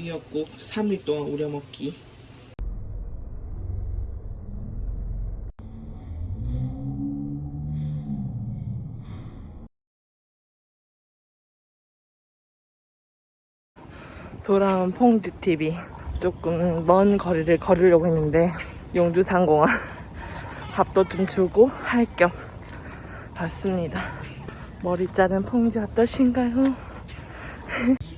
미역국 3일 동안 우려 먹기. 돌아온 퐁듀 TV. 조금 먼 거리를 걸으려고 했는데 용두산공원 밥도 좀 주고 할 겸 왔습니다. 머리 자른 퐁듀 어떠신가요?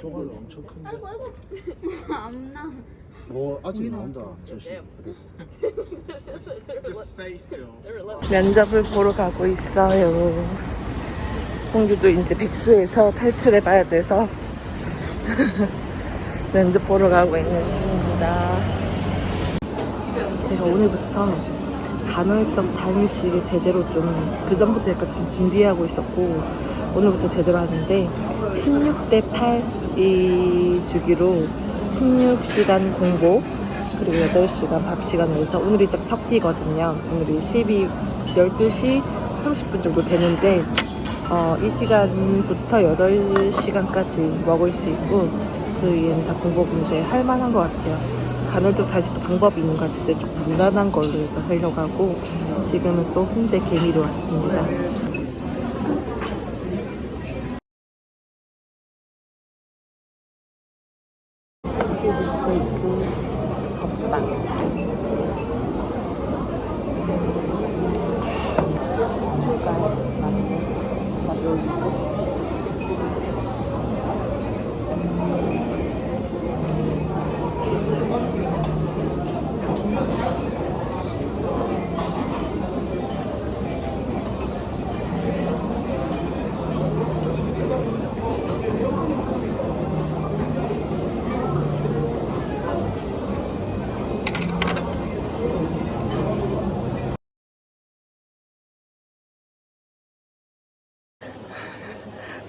쪼갈로 엄청 큰데. 안나 뭐 아직 나온다. 조심. 면접을 보러 가고 있어요. 홍규도 이제 백수에서 탈출해 봐야 돼서 면접 보러 가고 있는 중입니다. 제가 오늘부터 간헐적 단식을 제대로 좀 그 전부터 약간 좀 준비하고 있었고 오늘부터 제대로 하는데 16대 8 이 주기로 16시간 공복 그리고 8시간 밥 시간을 해서 오늘이 딱 첫 끼거든요. 오늘이 12, 12시 30분 정도 되는데 어, 이 시간부터 8시간까지 먹을 수 있고 그 이후에는 다 공복인데 할만한 것 같아요. 간헐적 단식도 방법이 있는 것 같은데 조금 무난한 걸로 해서 하려고 하고 지금은 또 홍대 개미로 왔습니다. 도 있고 덮밥 추가 맞네 가벼우고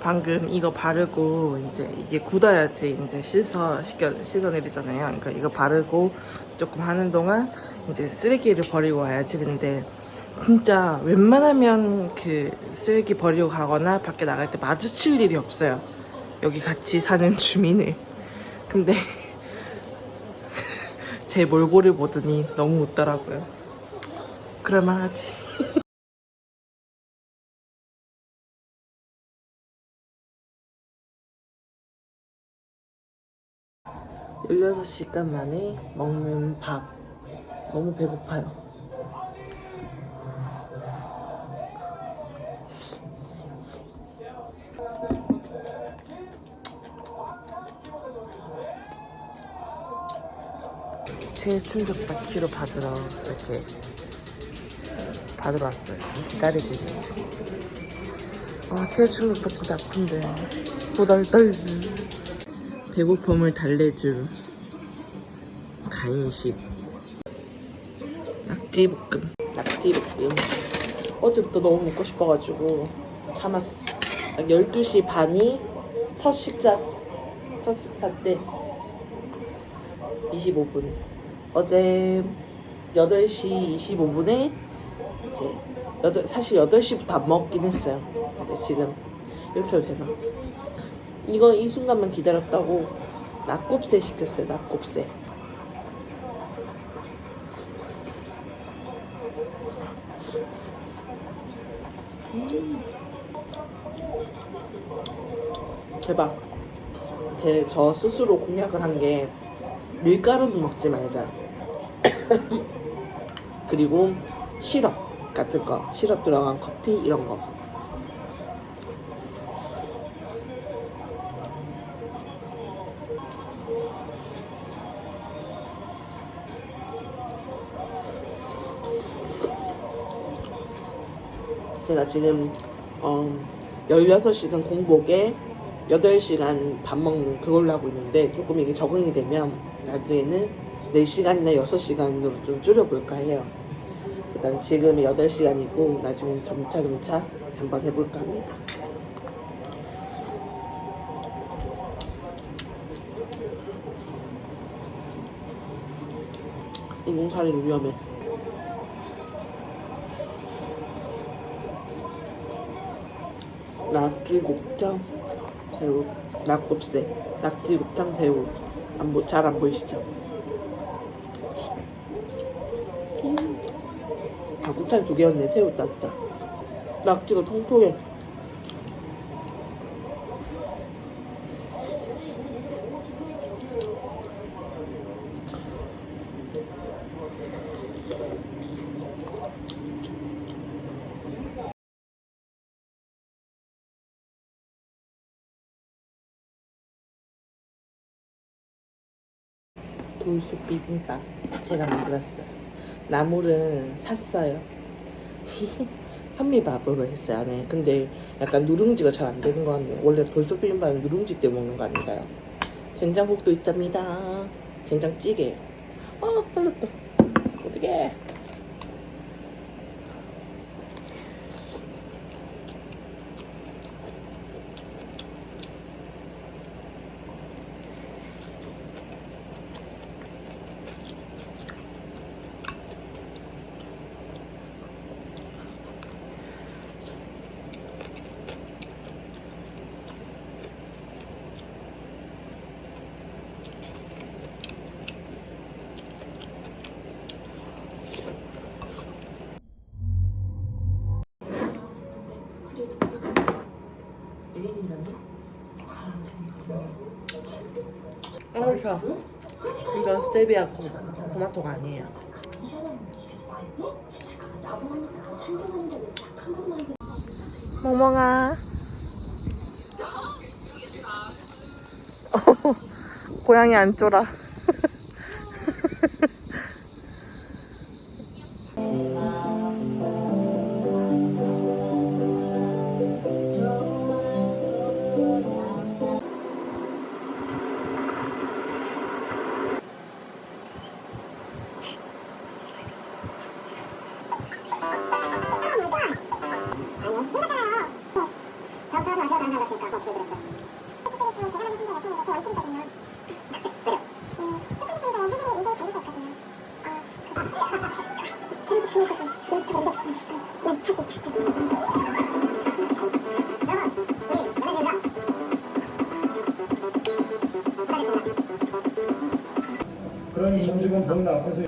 방금 이거 바르고 이제 이게 굳어야지 이제 씻어 씻겨 씻어내리잖아요. 그러니까 이거 바르고 조금 하는 동안 이제 쓰레기를 버리고 와야지 근데 진짜 웬만하면 그 쓰레기 버리고 가거나 밖에 나갈 때 마주칠 일이 없어요. 여기 같이 사는 주민을. 근데 제 몰골을 보더니 너무 웃더라고요. 그럴만하지. 16시간 만에 먹는 밥. 너무 배고파요. 최충격 바퀴로 받으러 이렇게 받으러 왔어요. 기다리고 있는 중. 아, 최충격파 진짜 아픈데. 도달달. 배고픔을 달래줄 간식. 낙지볶음. 낙지볶음. 어제부터 너무 먹고 싶어가지고 참았어. 12시 반이 첫 식사 첫 식사 때. 25분. 어제 8시 25분에 이제 여덟, 사실 8시부터 안 먹긴 했어요. 근데 지금 이렇게 해도 되나 이거 이 순간만 기다렸다고 낙곱새 시켰어요 낙곱새. 음. 대박. 제 저 스스로 공약을 한 게 밀가루는 먹지 말자. 그리고 시럽 같은 거 시럽 들어간 커피 이런 거 제가 지금 어, 16시간 공복에 8시간 밥 먹는 그걸로 하고 있는데 조금 이게 적응이 되면 나중에는 4시간이나 6시간으로 좀 줄여볼까 해요. 일단 지금이 8시간이고 나중엔 점차 점차 한번 해볼까 합니다. 인공살이 위험해. 낙지 곱창 새우 낙곱새 낙지 곱창 새우. 잘안 보이시죠? 아 곱창 두 개였네 새우 땄다 낙지가 통통해 돌솥 비빔밥 제가 만들었어요. 나물은 샀어요. 현미밥으로 했어요 안에. 근데 약간 누룽지가 잘 안 되는 것 같네요. 원래 돌솥 비빔밥은 누룽지 때 먹는 거 아닌가요? 된장국도 있답니다. 된장찌개. 아, 흘렀다. 어떡해. 아우셔. 이건 스테비아 고 토마토가 아니에요. 멍멍아. 고양이 안 쫄아. 앞에서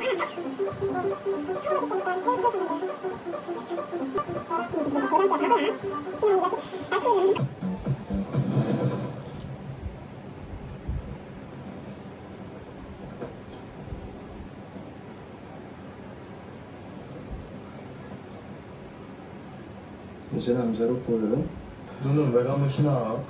이제 남자로 보여? 눈은 왜 감으시나?